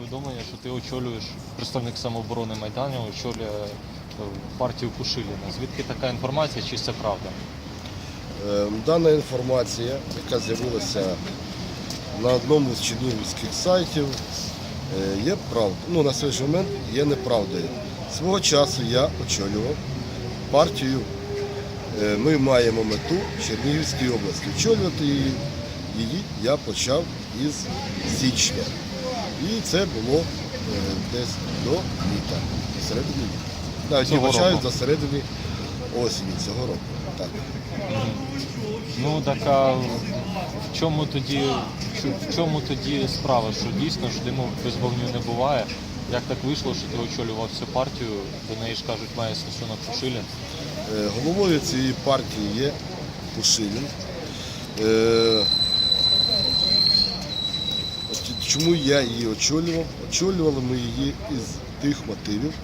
Повідомлення, що ти очолюєш представник самооборони Майдану, очолює е, партію Пушиліна. Звідки така інформація, чи це правда? Е, Дана інформація, яка з'явилася на одному з чернігівських сайтів, е, є правдою. Ну, на сьогоднішній момент є неправдою. Свого часу я очолював партію. Ми маємо мету в Чернігівській області. Очолювати її я почав із січня. І це було е, десь до літа, середини літа. Навіть Цього вибачаю, року. середини осені цього року. Так. Ну так а в чому тоді в чому тоді справа? Що дійсно ж диму без вогню не буває? Як так вийшло, що ти очолював цю партію? До неї ж кажуть, має стосунок Пушилін. Е, Головою цієї партії є Пушилін. Чому я її очолював? Очолювали ми її із тих мотивів,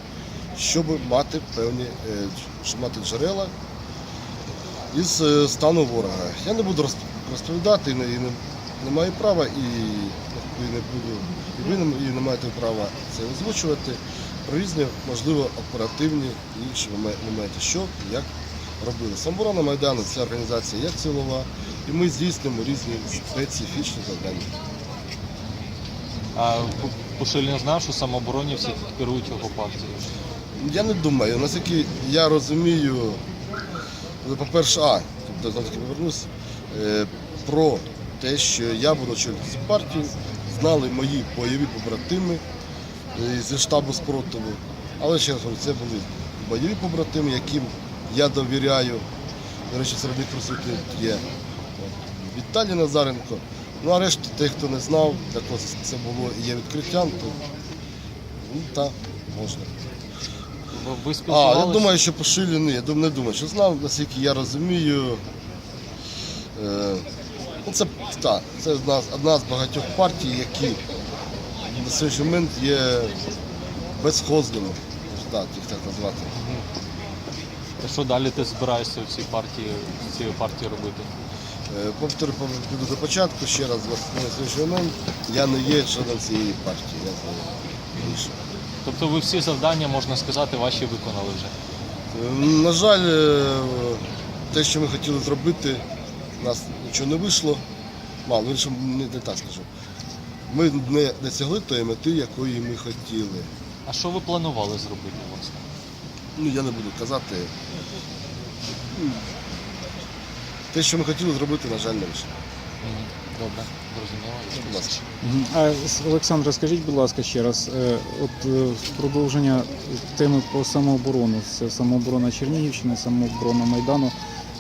щоб мати певні е, щоб мати джерела із е, стану ворога. Я не буду розповідати і не, і не, не маю права і, і не буду, і ви не, і не маєте права це озвучувати про різні, можливо, оперативні інші ви що, як робили. Самоборона Майдану це організація як цілова, і ми здійснюємо різні специфічні завдання. А Пу- Пушилін знав, що самооборонівці керують його партією. Я не думаю, наскільки я розумію, ну, по-перше, а, тобто повернусь, е, про те, що я буду очолювати цю партію, знали мої бойові побратими е, зі штабу спротиву. Але ще раз говорю, це були бойові побратими, яким я довіряю. До речі, серед них присутні є Віталій Назаренко. Ну а решта, тих, хто не знав, для кого це- було і є відкриттям, то ну, та, можна. Ви- А, спілкувалися? я думаю, що Пошилін, я дум- не думаю, що знав, наскільки я розумію. Е, ну, це, та, це одна, з- одна з багатьох партій, які на сьогоднішній момент є безхозними, так, їх так назвати. Що далі ти збираєшся в цій партії, з цієї партії робити? Е, Повторю, піду до початку ще раз, на сьогоднішній момент я не є членом цієї партії. Я знаю більше. Тобто ви всі завдання, можна сказати, ваші виконали вже. Е, На жаль, е, те, що ми хотіли зробити, у нас нічого не вийшло. Мало, не, не так скажу. Ми не досягли тої мети, якої ми хотіли. А що ви планували зробити, власне? Ну, я не буду казати. Те, що ми хотіли зробити, на жаль, не вийшло. Добре, зрозуміло. А с- скажіть, будь ласка, ще раз, е, от е, продовження теми про самооборону, це самооборона Чернігівщини, самооборона Майдану.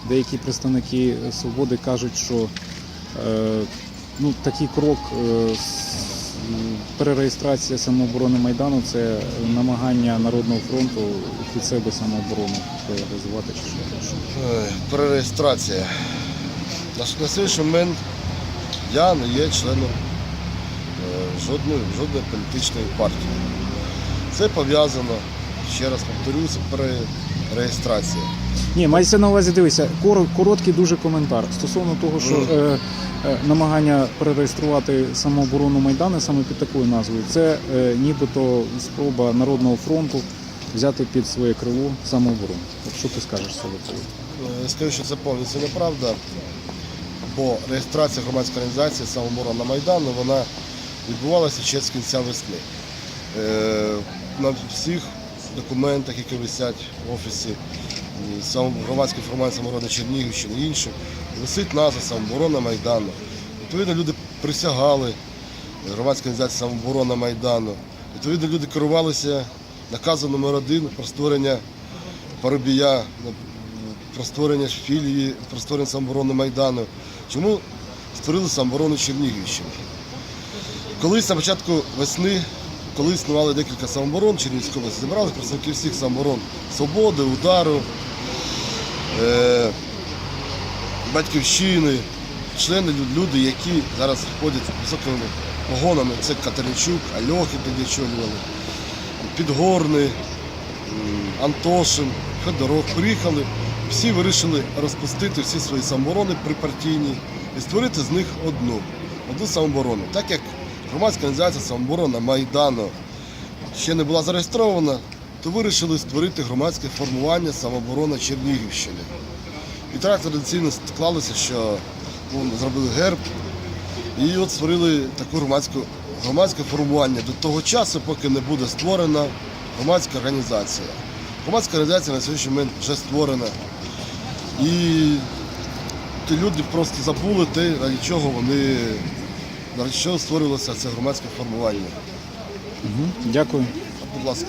Деякі представники свободи кажуть, що е, ну, такий крок е, перереєстрація самооборони Майдану це намагання Народного фронту під себе самооборону розвивати чи що. Ой, Перереєстрація. На сьогоднішній момент я не є членом е, жодної, жодної політичної партії. Це пов'язано, ще раз повторюся, перереєстрація. Ні, мається на увазі, дивися, кор- короткий дуже коментар стосовно того, що е, е, намагання перереєструвати самооборону Майдану саме під такою назвою, це е, нібито спроба Народного фронту взяти під своє крило самооборону. От що ти скажеш цього? Е, Скажу, що це повністю неправда, бо реєстрація громадської організації самооборона Майдану вона відбувалася ще з кінця весни. Е, На всіх документах, які висять в офісі сам- громадської формації самооборони Чернігівщини і інших, висить назва самооборона Майдану. Відповідно, люди присягали громадській організації самооборона Майдану. Відповідно, люди керувалися наказом номер один про створення Парубія, про створення філії, про створення самооборони Майдану. Чому створили самооборону Чернігівщини? Колись на початку весни, коли існували декілька самооборон Чернігівської області, зібрали представники всіх самооборон Свободи, Удару, е, Батьківщини, члени люди, які зараз входять з високими погонами. Це Катеринчук, Альохи тоді очолювали, Підгорний, Антошин, Федоров приїхали, всі вирішили розпустити всі свої самооборони припартійні і створити з них одну, одну самооборону. Так як громадська організація самооборона Майдану ще не була зареєстрована, то вирішили створити громадське формування самооборона Чернігівщини. І так традиційно склалося, що ну, зробили герб і от створили таку громадську, громадське формування до того часу, поки не буде створена громадська організація. Громадська організація на сьогоднішній момент вже створена. І ті люди просто забули те, ради чого вони ради чого створювалося це громадське формування. Угу. Дякую. Будь ласка.